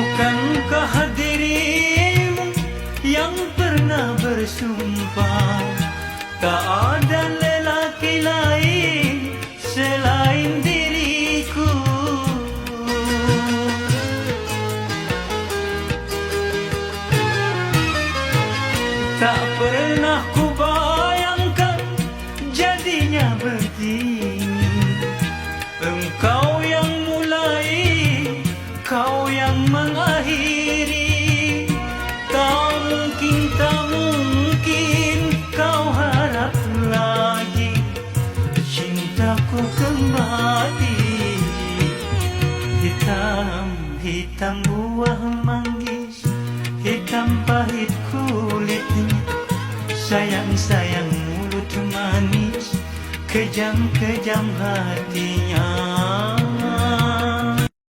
Bukankah dirimu yang pernah bersumpah? Tak ada lelaki lain selain diriku. Tak pernah ku bayangkan jadinya begini. Engkau yang mengakhiri. Tak mungkin, tak mungkin kau harap lagi. Cintaku kembali. Hitam, hitam buah manggis. Hitam pahit kulitnya Sayang-sayang mulut manis. Kejam-kejam hatinya